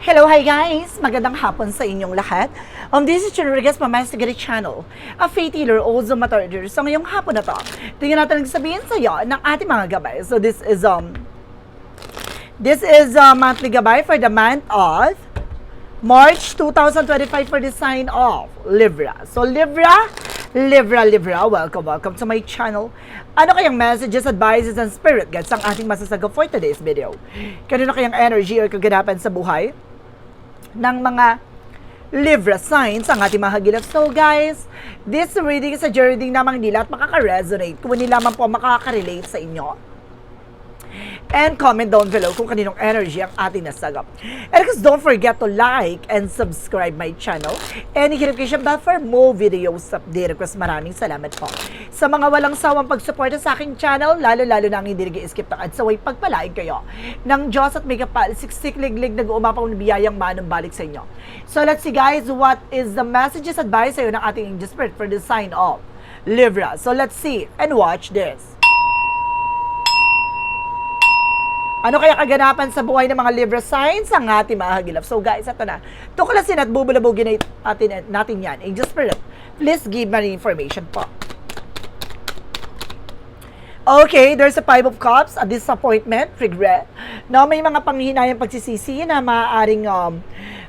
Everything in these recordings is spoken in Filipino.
Hello, hi guys! Magandang hapon sa inyong lahat. Um, this is Rodriguez Mamastigari Channel, a faith healer, also maturder. So ngayong hapon na to, tingnan natin ang sabihin sa iyo ng ating mga gabay. So this is, um, this is uh, monthly gabay for the month of March 2025 for the sign of Libra. So Libra, Libra, Libra, welcome, welcome to my channel. Ano kayang messages, advices, and spirit guides ang ating masasagot for today's video? Kanino kayang energy or kaganapan sa buhay ng mga Libra signs ang ating mga hagilap. So guys, this reading is a journey namang nila at makaka-resonate kung hindi lamang po makaka-relate sa inyo. And comment down below kung kaninong energy ang ating nasagap. And because don't forget to like and subscribe my channel. And hit notification bell for more videos update. Request maraming salamat po. Sa mga walang sawang pagsuporta sa aking channel, lalo-lalo na ang hindi nag-skip ng ads, saway pagpalain kayo ng Diyos at may kapal, siksik liglig na biyayang manong balik sa inyo. So let's see guys, what is the messages advice sa'yo ng ating angel spirit for the sign of Libra. So let's see and watch this. Ano kaya kaganapan sa buhay ng mga Libra signs ang ating mga hagilap? So guys, ito na. Tuklasin at bubulabugin natin, natin yan. Angel Spirit, please give me information po. Okay, there's a five of cups, a disappointment, regret. No, may mga panghihinayang pagsisisi na maaaring um,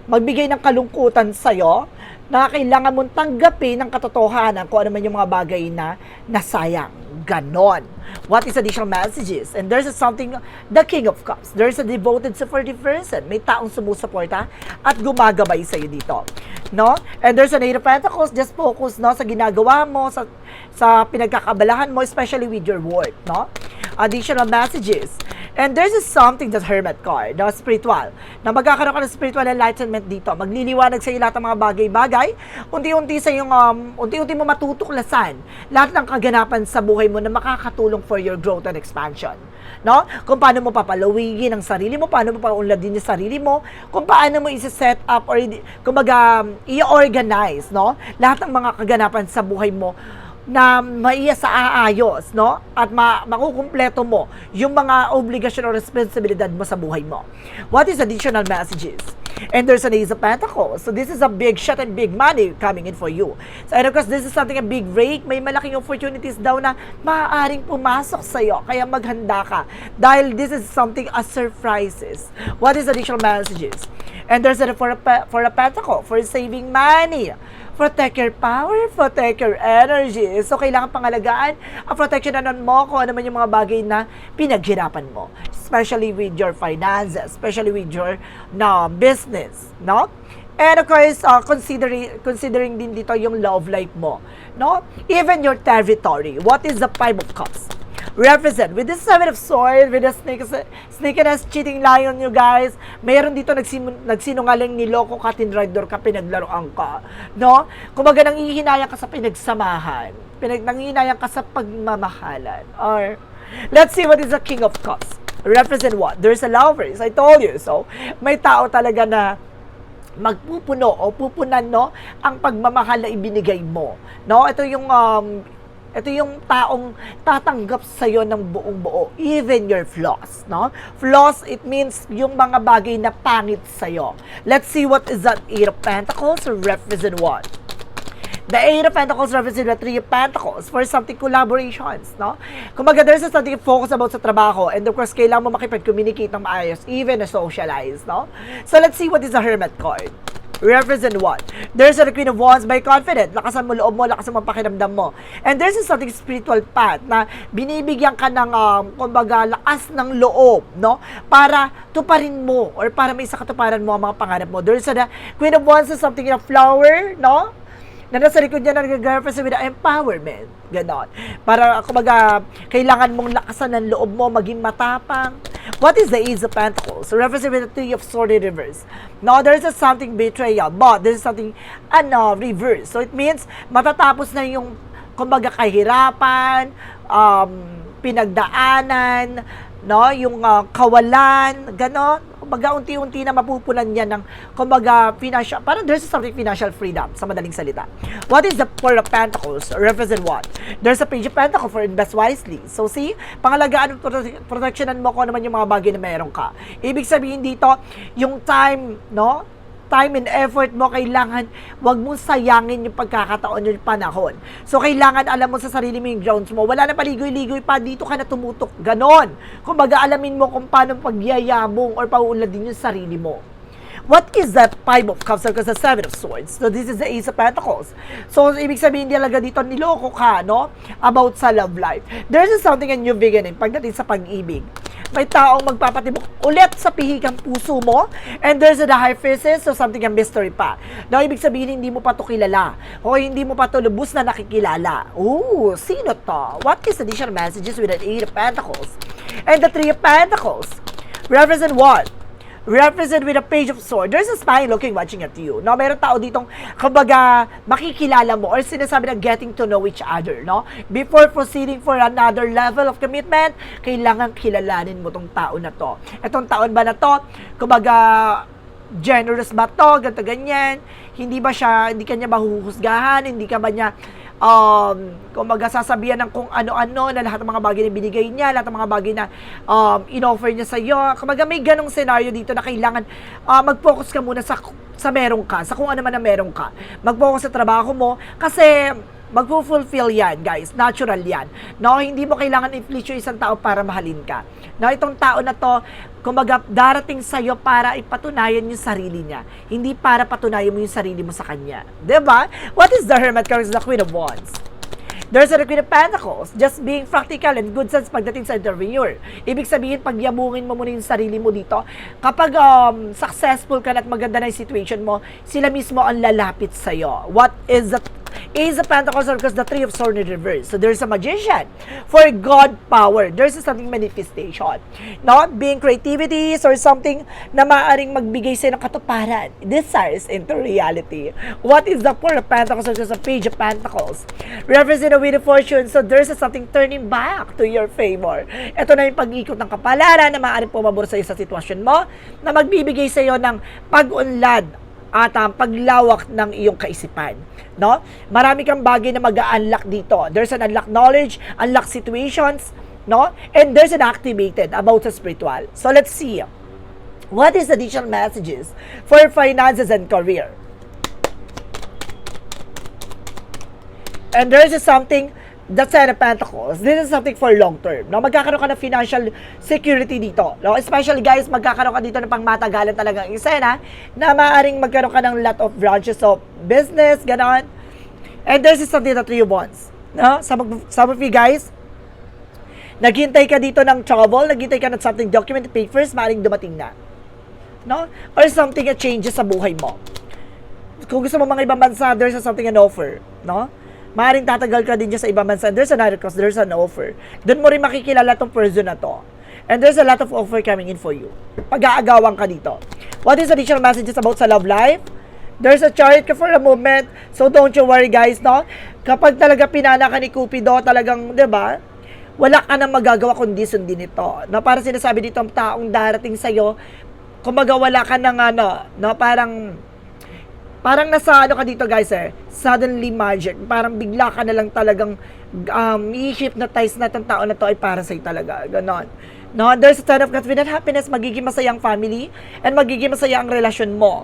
magbigay ng kalungkutan sa'yo na kailangan mong tanggapin ng katotohanan kung ano man yung mga bagay na nasayang. Ganon. What is additional messages? And there's a something, the King of Cups. There's a devoted supportive person. May taong sumusuporta at gumagabay sa'yo dito. No? And there's an Eight of Pentacles. Just focus no, sa ginagawa mo, sa, sa pinagkakabalahan mo, especially with your work. No? Additional messages. And there's a something that Hermit card, no, spiritual, na magkakaroon ka ng spiritual enlightenment dito. Magliliwanag sa iyo lahat ng mga bagay-bagay, unti-unti sa yung, um, unti-unti mo matutuklasan lahat ng kaganapan sa buhay mo na makakatulong for your growth and expansion. No? Kung paano mo papalawigin ang sarili mo, paano mo paunladin yung sarili mo, kung paano mo i-set up or kumbaga i-organize, no? Lahat ng mga kaganapan sa buhay mo na maiya sa aayos, no? At ma makukumpleto mo yung mga obligasyon o responsibilidad mo sa buhay mo. What is additional messages? And there's an Ace of Pentacles. So this is a big shot and big money coming in for you. So and of course, this is something a big break. May malaking opportunities daw na maaaring pumasok sa iyo. Kaya maghanda ka. Dahil this is something as surprises. What is additional messages? And there's a for a, for a pentacle, for saving money protect your power, protect your energy. So, kailangan pangalagaan ang protection na mo kung ano man yung mga bagay na pinaghirapan mo. Especially with your finances, especially with your no, business, no? And of course, uh, considering, considering din dito yung love life mo, no? Even your territory. What is the Five of Cups? Represent with the seven of swords, with the snake, us cheating lion you guys. Mayroon dito nagsim, nagsinungaling niloko ka, tinrador ka, pinaglaruan ka. No? Kumaga nang ihinayang ka sa pinagsamahan. Pinag, nangihinayang ka sa pagmamahalan. Or, let's see what is the king of cups. Represent what? There's a lovers. I told you. So, may tao talaga na magpupuno o pupunan no ang pagmamahal na ibinigay mo no ito yung um, ito yung taong tatanggap sa iyo ng buong buo, even your flaws, no? Flaws, it means yung mga bagay na pangit sa iyo. Let's see what is that Eight of Pentacles represent what? The Eight of Pentacles represent the Three of Pentacles for something collaborations, no? Kumbaga, there's a something focus about sa trabaho and of course, kailangan mo makipag-communicate ng maayos, even na socialize, no? So, let's see what is the Hermit card represent what? There's a Queen of Wands by confident. Lakasan mo loob mo, lakasan mo pakiramdam mo. And there's a something spiritual path na binibigyan ka ng, um, kumbaga, lakas ng loob, no? Para tuparin mo or para may isa katuparan mo ang mga pangarap mo. There's a Queen of Wands is something in a flower, no? Na nasa likod niya na nag-represent with empowerment. Ganon. Para, kumbaga, kailangan mong lakasan ng loob mo, maging matapang. What is the Ace of Pentacles? Represent with the Three of Swords reverse. Now, there is a something betrayal, but there is something, ano, reverse. So, it means, matatapos na yung, kumbaga, kahirapan, um, pinagdaanan, no, yung uh, kawalan, ganon. Kumbaga unti-unti na mapupunan yan ng, kumbaga, financial, parang there's something financial freedom, sa madaling salita. What is the Four of Pentacles? Represent what? There's a Page of Pentacles for invest wisely. So, see, pangalagaan, prote- protectionan mo kung ano man yung mga bagay na meron ka. Ibig sabihin dito, yung time, no? Time and effort mo, kailangan wag mong sayangin yung pagkakataon yung panahon. So, kailangan alam mo sa sarili mo yung grounds mo. Wala na paligoy-ligoy pa, dito ka na tumutok. Ganon. Kung baga, alamin mo kung paano pagyayabong or pauuladin yung sarili mo. What is that Five of Cups? Because the Seven of Swords. So, this is the Ace of Pentacles. So, ibig sabihin talaga dito, niloko ka, no? About sa love life. There's something a new beginning pagdating sa pag-ibig. May taong magpapatibok ulit sa pihikang puso mo. And there's the high faces, so something a mystery pa. Now, ibig sabihin, hindi mo pa to kilala. O hindi mo pa to lubos na nakikilala. Ooh, sino to? What is additional messages with an Eight of Pentacles? And the Three of Pentacles? Represent what? Represent with a page of sword. There's a spy looking, watching at you. No, meron tao ditong, kumbaga, makikilala mo or sinasabi na getting to know each other, no? Before proceeding for another level of commitment, kailangan kilalanin mo tong tao na to. Etong taon ba na to, kumbaga, generous ba to, ganito ganyan, hindi ba siya, hindi kanya mahuhusgahan, hindi ka ba niya um, kumbaga sasabihan ng kung ano-ano na lahat ng mga bagay na binigay niya, lahat ng mga bagay na um, in-offer niya sa iyo. Kumbaga may ganong scenario dito na kailangan uh, mag-focus ka muna sa sa meron ka, sa kung ano man na meron ka. Mag-focus sa trabaho mo kasi magpo-fulfill yan, guys. Natural yan. No, hindi mo kailangan i-please yung isang tao para mahalin ka. No, itong tao na to, kumbaga, darating sa'yo para ipatunayan yung sarili niya. Hindi para patunayan mo yung sarili mo sa kanya. 'Di ba? What is the Hermit card? The Queen of Wands. There's a Queen of Pentacles, just being practical and good sense pagdating sa interviewer. Ibig sabihin, pagyabungin mo muna yung sarili mo dito. Kapag um, successful ka na at maganda na yung situation mo, sila mismo ang lalapit sa'yo. What is the Ace of Pentacles because the Three of Swords in reverse. So there's a magician. For God power, there's something manifestation. Not being creativities or something na maaaring magbigay sa'yo ng katuparan. Desires into reality. What is the Four of Pentacles because the Page of Pentacles? Represent a Wheel of Fortune. So there's a something turning back to your favor. Ito na yung pag-ikot ng kapalaran na maaaring pumabor sa'yo sa sitwasyon mo na magbibigay sa'yo ng pag-unlad at um, paglawak ng iyong kaisipan. No? Marami kang bagay na mag-unlock dito. There's an unlock knowledge, unlock situations, no? And there's an activated about the spiritual. So let's see. What is additional messages for finances and career? And there's something the Ten of Pentacles, this is something for long term. No? Magkakaroon ka ng financial security dito. No? Especially guys, magkakaroon ka dito ng pangmatagalan talagang eksena na maaaring magkaroon ka ng lot of branches of business, ganon. And there's something that three bonds. No? Some, of- some of you guys, naghintay ka dito ng trouble, naghintay ka ng something document papers, maaaring dumating na. No? Or something that changes sa buhay mo. Kung gusto mo mga ibang bansa, there's something an offer. No? Maaaring tatagal ka din dyan sa ibang bansa. There's another cost, there's an offer. Doon mo rin makikilala tong person na to. And there's a lot of offer coming in for you. Pag-aagawan ka dito. What is additional messages about sa love life? There's a chart ka for a moment. So don't you worry guys, no? Kapag talaga pinana ka ni Cupido, talagang, di ba? Wala ka nang magagawa kundi sundin ito. No, para sinasabi dito ang taong darating sa'yo, kumbaga wala ka nang ano, no, parang parang nasa ano ka dito guys eh, suddenly magic. Parang bigla ka na lang talagang um, i-hypnotize na itong tao na to ay para sa'yo talaga. Ganon. No, there's a ton of confident happiness, magiging masayang family, and magiging masaya ang relasyon mo.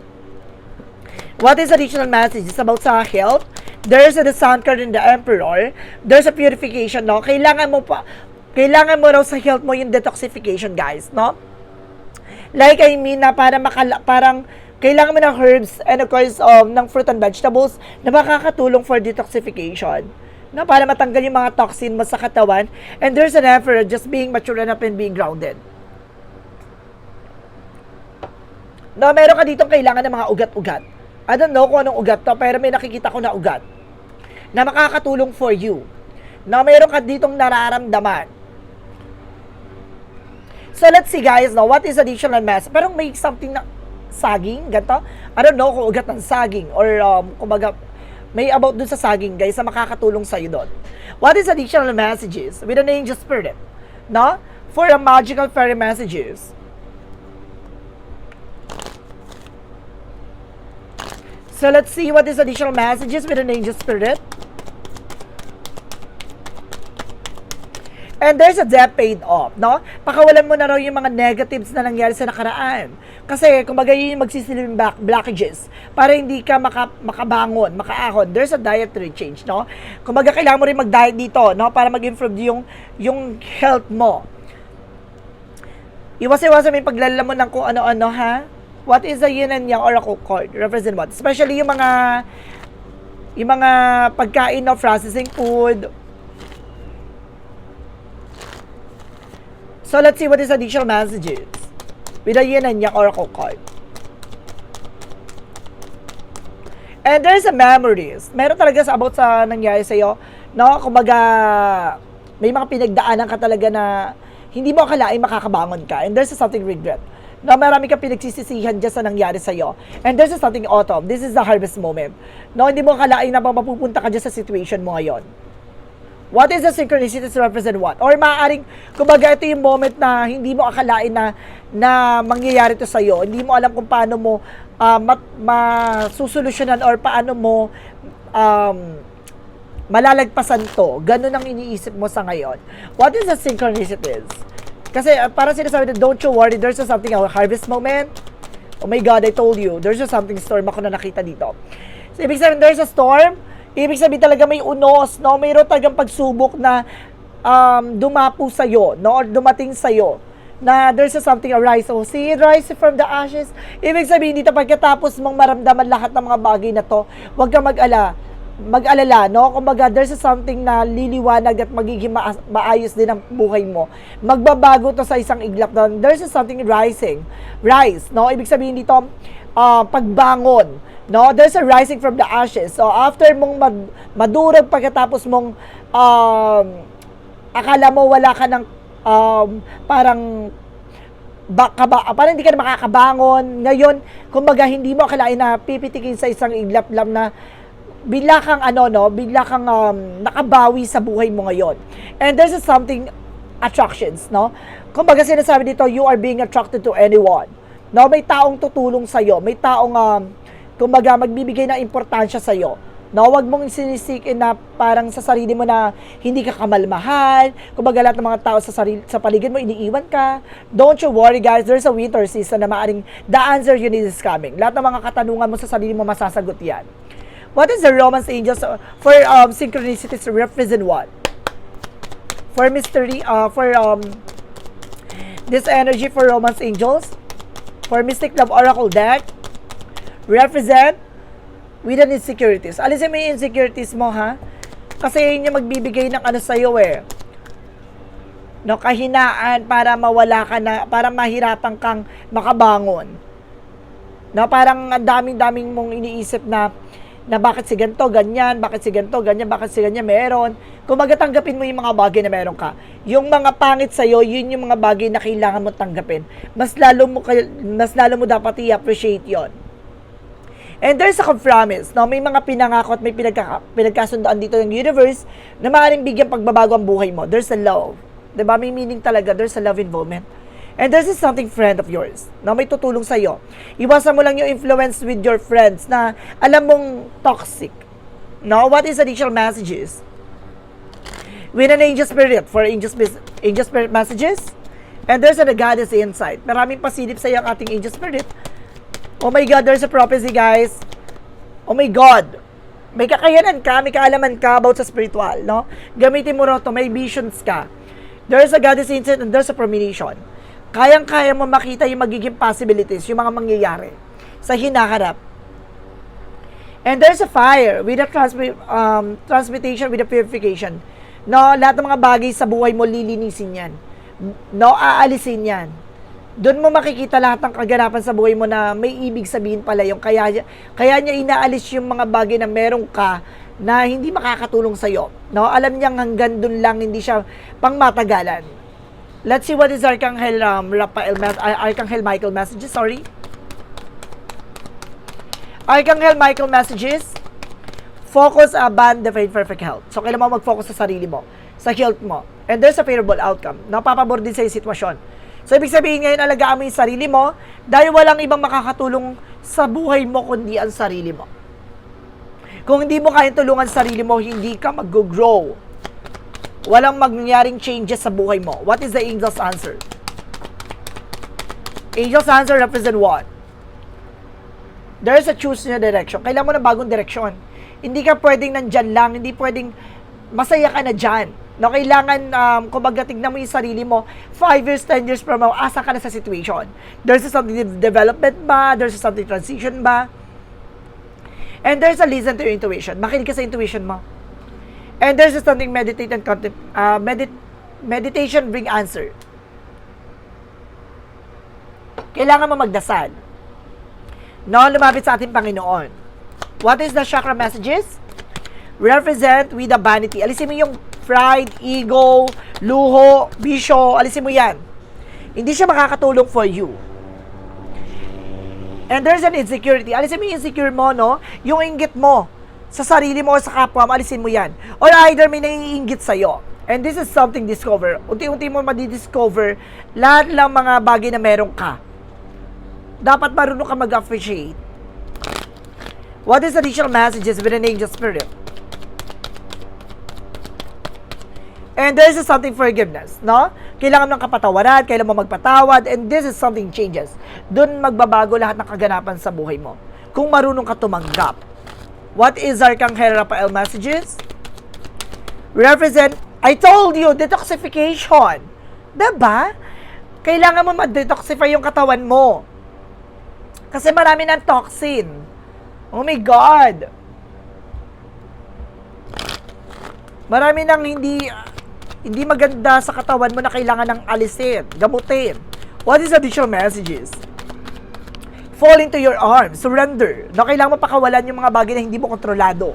What is additional message? It's about sa health. There's a the sun card in the emperor. There's a purification, no? Kailangan mo pa, kailangan mo raw sa health mo yung detoxification, guys, no? Like I mean na para makala, parang kailangan mo ng herbs and of course um, ng fruit and vegetables na makakatulong for detoxification. No, para matanggal yung mga toxin mo sa katawan. And there's an effort just being mature enough and being grounded. No, meron ka ditong kailangan ng mga ugat-ugat. I don't know kung anong ugat to, pero may nakikita ko na ugat na makakatulong for you. Na meron ka ditong nararamdaman. So let's see guys, no, what is additional mass? Pero may something na saging, ganto. I don't know kung ugat ng saging or um, kumbaga, may about dun sa saging, guys, na makakatulong sa iyo doon. What is additional messages with an angel spirit? No? For a magical fairy messages. So let's see what is additional messages with an angel spirit. And there's a debt paid off, no? Pakawalan mo na raw yung mga negatives na nangyari sa nakaraan. Kasi, kumbaga yun yung magsisilbing back, blockages para hindi ka maka, makabangon, makaahon. There's a dietary change, no? Kumbaga, kailangan mo rin mag-diet dito, no? Para mag-improve yung, yung health mo. Iwas-iwasan mo yung paglalamon ng kung ano-ano, ha? What is the yin and yang oracle card? Represent what? Especially yung mga yung mga pagkain of processing food, So let's see what is additional messages with the yin and yang oracle card. And there's a memories. Meron talaga sa about sa nangyari sa iyo, no? Kumbaga may mga pinagdaanan ka talaga na hindi mo akalain makakabangon ka. And there's a something regret. No, marami ka pinagsisisihan dyan sa nangyari sa iyo. And there's a something autumn. This is the harvest moment. No, hindi mo akalain na mapupunta ka dyan sa situation mo ngayon. What is the synchronicities represent what? Or maaaring, kumbaga ito yung moment na hindi mo akalain na, na mangyayari to sa'yo. Hindi mo alam kung paano mo uh, mat, masusolusyonan or paano mo um, malalagpasan to. Ganun ang iniisip mo sa ngayon. What is the synchronicities? Kasi uh, para sinasabi na don't you worry, there's something, a harvest moment. Oh my God, I told you, there's a something storm ako na nakita dito. So, ibig sabihin, there's a storm, Ibig sabihin talaga may unos, no? Mayroon talagang pagsubok na um, dumapo sa'yo, no? Or dumating sa'yo na there's a something arise. So, see it rise from the ashes. Ibig sabihin dito, pagkatapos mong maramdaman lahat ng mga bagay na to, huwag kang mag-ala mag-alala, no? Kumbaga, there's something na liliwanag at magiging ma- maayos din ang buhay mo. Magbabago to sa isang iglap na there's something rising. Rise, no? Ibig sabihin dito, uh, pagbangon No, there's a rising from the ashes. So after mong mad, madurog pagkatapos mong um, akala mo wala ka ng um, parang ba, parang hindi ka na makakabangon. Ngayon, kumbaga hindi mo akalain na pipitikin sa isang iglap-lam na bigla kang ano no, bigla kang um, nakabawi sa buhay mo ngayon. And there's something attractions, no? Kumbaga sinasabi dito, you are being attracted to anyone. No, may taong tutulong sa iyo, may taong um, kumbaga magbibigay ng importansya sa iyo. No, wag mong sinisikin na parang sa sarili mo na hindi ka kamalmahal. Kumbaga lahat ng mga tao sa sarili, sa paligid mo iniiwan ka. Don't you worry guys, there's a winter season na maaring the answer you need is coming. Lahat ng mga katanungan mo sa sarili mo masasagot 'yan. What is the romance angels for um, synchronicities represent what? For mystery, uh, for um, this energy for romance angels, for mystic love oracle deck, represent with an insecurities. Alisin mo yung insecurities mo, ha? Kasi yun yung magbibigay ng ano sa'yo, eh. No, kahinaan para mawala ka na, para mahirapan kang makabangon. No, parang ang daming-daming mong iniisip na na bakit si ganito, ganyan, bakit si ganito, ganyan, bakit si ganyan, meron. Kung magatanggapin mo yung mga bagay na meron ka, yung mga pangit sa'yo, yun yung mga bagay na kailangan mo tanggapin. Mas lalo mo, mas lalo mo dapat i-appreciate yon And there's a compromise, no? May mga pinangako at may pinagka, pinagkasundoan dito ng universe na maaaring bigyan pagbabago ang buhay mo. There's a love. 'Di ba? May meaning talaga. There's a love involvement. And there's a something friend of yours na may tutulong sa iyo. Iwasan mo lang yung influence with your friends na alam mong toxic. No? What is additional messages? With an angel spirit for angel, angel spirit messages. And there's a goddess inside. Maraming pasilip sa iyo ang ating angel spirit Oh my God, there's a prophecy, guys. Oh my God. May kakayanan ka, may kaalaman ka about sa spiritual, no? Gamitin mo rin to, may visions ka. There's a goddess insight and there's a premonition. Kayang-kaya mo makita yung magiging possibilities, yung mga mangyayari sa hinaharap. And there's a fire with a transmi- um, transmutation, with a purification. No, lahat ng mga bagay sa buhay mo, lilinisin yan. No, aalisin yan doon mo makikita lahat ng kaganapan sa buhay mo na may ibig sabihin pala yung kaya, kaya niya inaalis yung mga bagay na meron ka na hindi makakatulong sa iyo. No? Alam niya hanggang doon lang hindi siya pangmatagalan. Let's see what is Archangel um, Raphael, uh, Archangel Michael messages, sorry. Archangel Michael messages, focus, aband, define perfect health. So, kailangan mo mag-focus sa sarili mo, sa health mo. And there's a favorable outcome. Napapabor din sa sitwasyon So, ibig sabihin ngayon, alagaan mo yung sarili mo dahil walang ibang makakatulong sa buhay mo kundi ang sarili mo. Kung hindi mo kayang tulungan sarili mo, hindi ka mag-grow. Walang magngyaring changes sa buhay mo. What is the angel's answer? Angel's answer represent what? There is a choose na direction. Kailangan mo ng bagong direksyon. Hindi ka pwedeng nandyan lang. Hindi pwedeng masaya ka na dyan. No, kailangan, um, kumbaga, tignan mo yung sarili mo, 5 years, 10 years from now, asa ka na sa situation. There's something de- development ba? There's something transition ba? And there's a listen to your intuition. Makinig ka sa intuition mo. And there's something meditate and contem- uh, medit- meditation bring answer. Kailangan mo magdasal. No, lumapit sa ating Panginoon. What is the chakra messages? Represent with the vanity. Alisin mo yung pride, ego, luho, bisyo. Alisin mo yan. Hindi siya makakatulong for you. And there's an insecurity. Alisin mo yung insecure mo, no? Yung inggit mo sa sarili mo o sa kapwa mo, alisin mo yan. Or either may naiinggit sa'yo. And this is something discover. Unti-unti mo madidiscover lahat lang mga bagay na meron ka. Dapat marunong ka mag-appreciate. What is additional messages with an angel spirit? And this is something forgiveness, no? Kailangan ng kapatawaran, kailangan mo magpatawad, and this is something changes. Doon magbabago lahat ng kaganapan sa buhay mo. Kung marunong ka tumanggap. What is Arcangel Raphael messages? Represent, I told you, detoxification. Diba? Kailangan mo ma-detoxify yung katawan mo. Kasi marami ng toxin. Oh my God! Marami nang hindi hindi maganda sa katawan mo na kailangan ng alisin, gamutin. What is additional messages? Fall into your arms, surrender. Na kailangan mo pakawalan yung mga bagay na hindi mo kontrolado.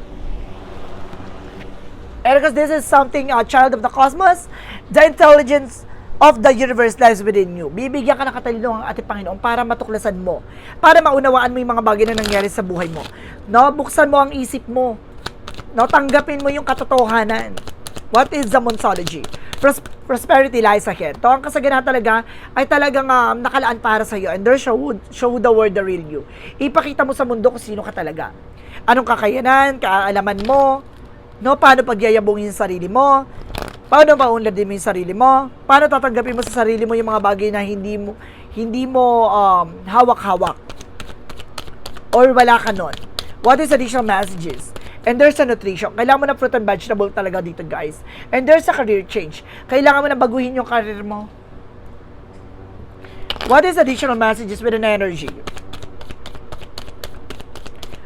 And because this is something, a child of the cosmos, the intelligence of the universe lies within you. Bibigyan ka ng katalino ng ating Panginoon para matuklasan mo, para maunawaan mo yung mga bagay na nangyari sa buhay mo. No, buksan mo ang isip mo. No, tanggapin mo yung katotohanan. What is the Monsology? Pros- prosperity lies ahead. To ang kasaganahan talaga ay talagang um, nakalaan para sa iyo and there show, show the world the real you. Ipakita mo sa mundo kung sino ka talaga. Anong kakayanan, kaalaman mo, no, paano pagyayabungin yung sarili mo, paano maunladin mo yung sarili mo, paano tatanggapin mo sa sarili mo yung mga bagay na hindi mo hindi mo um, hawak-hawak or wala ka nun. What is additional messages? And there's a nutrition. Kailangan mo ng fruit and vegetable talaga dito, guys. And there's a career change. Kailangan mo na baguhin yung career mo. What is additional messages with an energy?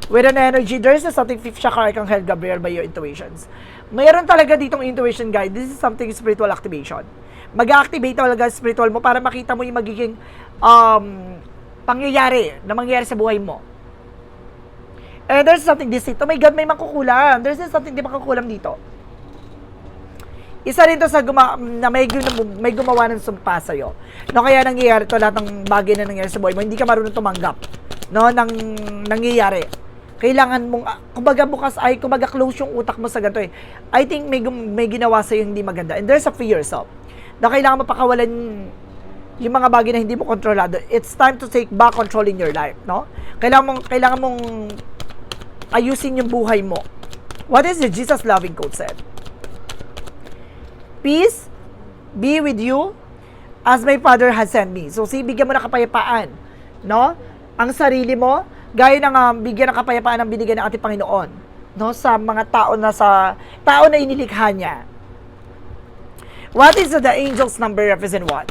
With an energy, there's a something fifth chakra Archangel Gabriel by your intuitions. Mayroon talaga ditong intuition guide. This is something spiritual activation. Mag-activate talaga spiritual mo para makita mo yung magiging um, pangyayari na mangyayari sa buhay mo. And there's something distinct. Oh my God, may makukulam. There's something di makukulam dito. Isa rin to sa guma- na may, may gumawa ng sumpa sa'yo. No, kaya nangyayari to lahat ng bagay na nangyayari sa buhay mo. Hindi ka marunong tumanggap. No, nang nangyayari. Kailangan mong, ah, kumbaga bukas ay, kumbaga close yung utak mo sa ganito eh. I think may, may ginawa sa'yo hindi maganda. And there's a free yourself. Na kailangan mapakawalan yung mga bagay na hindi mo kontrolado. It's time to take back control in your life, no? Kailangan mong, kailangan mong ayusin yung buhay mo. What is the Jesus loving quote said? Peace be with you as my Father has sent me. So, si bigyan mo ng kapayapaan, no? Ang sarili mo, gaya ng um, bigyan ng kapayapaan ang binigyan ng ating Panginoon, no? Sa mga tao na sa tao na inilikha niya. What is the angel's number represent what?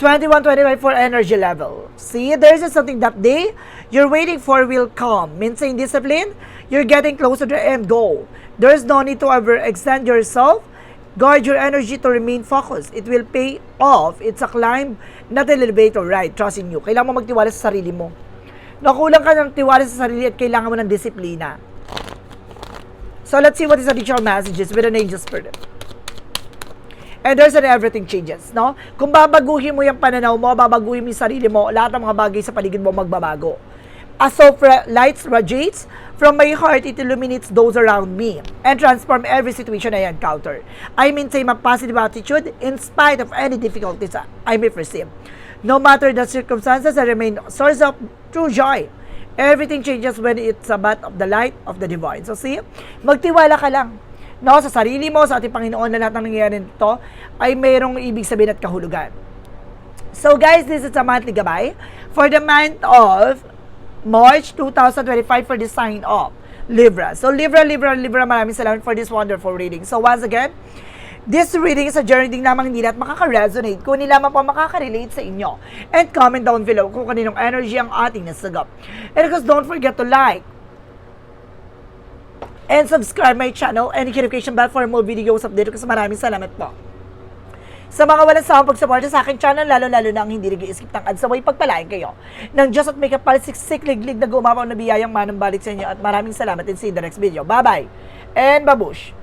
21, 25 for energy level. See, there's just something that day you're waiting for will come. Maintain discipline, you're getting closer to the end goal. There's no need to ever extend yourself. Guard your energy to remain focused. It will pay off. It's a climb, not an elevator ride. Trust in you. Kailangan mo magtiwala sa sarili mo. Nakulang ka ng tiwala sa sarili at kailangan mo ng disiplina. So let's see what is additional messages with an angel spirit. And there's an everything changes, no? Kung babaguhin mo yung pananaw mo, babaguhin mo yung sarili mo, lahat ng mga bagay sa paligid mo magbabago. As fra- lights radiates from my heart, it illuminates those around me and transform every situation I encounter. I maintain my positive attitude in spite of any difficulties I may perceive. No matter the circumstances, I remain source of true joy. Everything changes when it's about of the light of the divine. So see, magtiwala ka lang. No, sa sarili mo, sa ating Panginoon na lahat ng nangyayari nito ay mayroong ibig sabihin at kahulugan. So guys, this is a monthly gabay for the month of March 2025 for the sign of Libra. So Libra, Libra, Libra, maraming salamat for this wonderful reading. So once again, this reading is a journey din namang hindi lahat makaka-resonate kung hindi lamang po makaka-relate sa inyo. And comment down below kung kaninong energy ang ating nasagap. And of course, don't forget to like, and subscribe my channel and notification bell for more videos update ko sa maraming salamat po. Sa mga walang sawang pagsuporta sa aking channel, lalo-lalo na ang hindi nag-i-skip ng ads, sabay pagpalain kayo ng Diyos at may kapalisiksik liglig na gumapaw na biyayang manang sa inyo at maraming salamat and see in the next video. Bye-bye and babush!